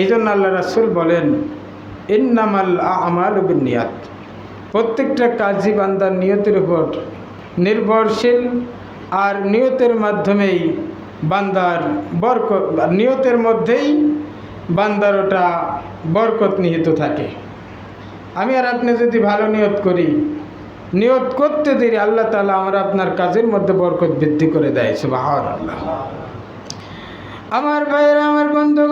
এই জন্য আল্লাহ রাসুল বলেন, ইন্নামাল আমাল নিয়াত প্রত্যেকটা কাজী বান্দার নিয়তের উপর নির্ভরশীল আর নিয়তের মাধ্যমেই বান্দার বরকত, নিয়তের মধ্যেই বান্দার ওটা বরকত নিহিত থাকে। আমি আর আপনি যদি ভালো নিয়ত করি, নিয়ত করতে দেরি আল্লাহ তালা আমার আপনার কাজের মধ্যে বরকত বৃদ্ধি করে দেয় সুবাহ আল্লাহ আমার ভাইয়েরা, আমার বন্ধুগণ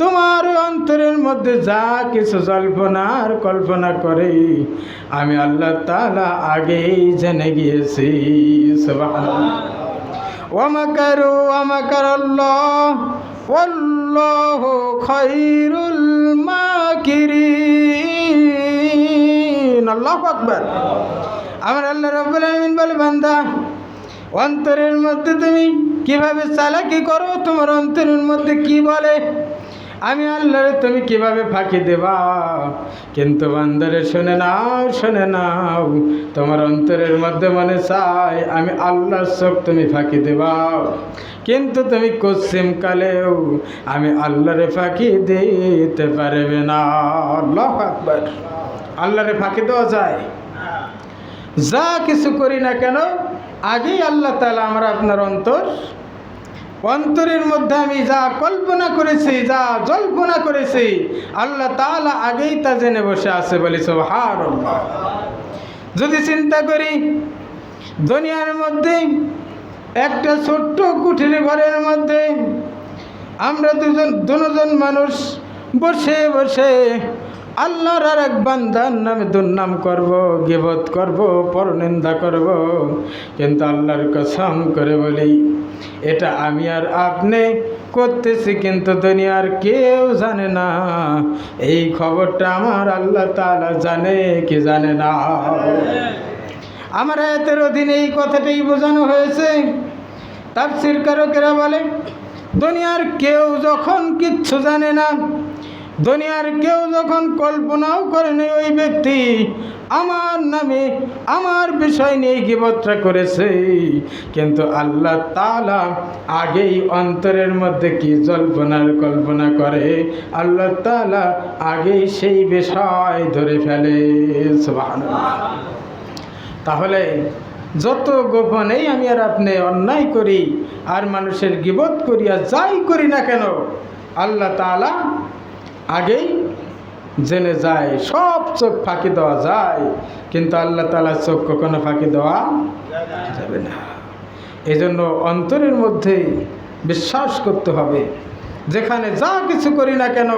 তোমার অন্তরের মধ্যে যা কিছু জল্পনার কল্পনা করে, আমি আল্লাহ তালা আগেই জেনে গিয়েছি। ওয়ামাকার আল্লাহ ওয়াল্লাহু খায়রুল মাকিরিন। আল্লাহু আকবার। আমার আল্লাহ রাব্বুল আলামিন বলে, বান্দা, অন্তরের মধ্যে তুমি কীভাবে চালাকি করো? তোমার অন্তরের মধ্যে কি বলে? আমি আল্লাহরে তুমি কীভাবে ফাঁকি দেবা? কিন্তু বান্দারে শুনে নাও শুনে নাও। তোমার অন্তরের মধ্যে মনে চাই আমি আল্লাহর চোখ তুমি ফাঁকি দেবা। কিন্তু তুমি কশ্চিম কালেও আমি আল্লাহরে ফাঁকি দিতে পারবে না। আল্লাহ আকবার। আল্লাহরে ফাঁকি দেওয়া যায়। যা কিছু করি না কেন, আগেই আল্লাহ তালা আমরা আপনার অন্তর অন্তরের মধ্যে আমি যা কল্পনা করেছি, যা জল্পনা করেছি, আল্লাহ তালা আগেই তা জেনে বসে আছে বলি হার যদি চিন্তা করি, দুনিয়ার মধ্যে, একটা ছোট্ট কুঠির ঘরের মধ্যে, আমরা দুজন দুজন মানুষ বসে বসে আল্লাহর আর এক বান্দার নামে দুর্নাম করব, গিবত করব, পরনিন্দা করব। কিন্তু আল্লাহর কসম করে বলি, এটা আমি আর আপনি করতেছি কিন্তু দুনিয়ার কেউ জানে না। এই খবরটা আমার আল্লাহ তাআলা জানে, কি জানে না? আমার এতের অধীনে এই কথাটাই বোঝানো হয়েছে। তাফসির কারকেরা বলে, দুনিয়ার কেউ যখন কিচ্ছু জানে না দুনিয়ার কেউ যখন কল্পনাও করেনি ওই ব্যক্তি, আমার নামে আমার বিষয় নিয়ে গিবত্রা করেছে। কিন্তু আল্লাহ তালা আগেই অন্তরের মধ্যে কি জল্পনার কল্পনা করে? আল্লাহ তালা আগেই সেই বিষয় ধরে ফেলে। তাহলে যত গোপনেই আমি আর আপনি অন্যায় করি, আর মানুষের গিবত করি আর যাই করি না কেন, আল্লাহ তালা আগেই জেনে যায়, সব চোখ ফাঁকি দেওয়া যায়, কিন্তু আল্লাহ তালার চোখ কখনো ফাঁকি দেওয়া যাবে না। এই জন্য অন্তরের মধ্যে বিশ্বাস করতে হবে, যেখানে যা কিছু করি না কেন,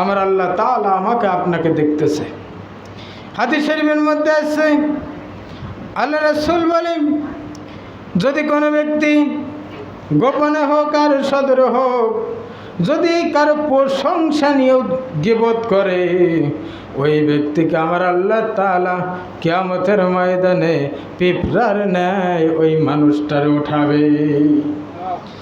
আমার আল্লাহ তালা আমাকে আপনাকে দেখতেছে। হাতি শরীফের মধ্যে আছে, আল্লাহ রসুল বলেন, যদি কোনো ব্যক্তি গোপনে হোক আর সদরে হোক যদি কারও প্রশংসা নিয়েও জীবত করে, ওই ব্যক্তিকে আমার আল্লাহ তালা কেয়ামতের ময়দানে পিঁপড়ার ন্যায় ওই মানুষটার উঠাবে।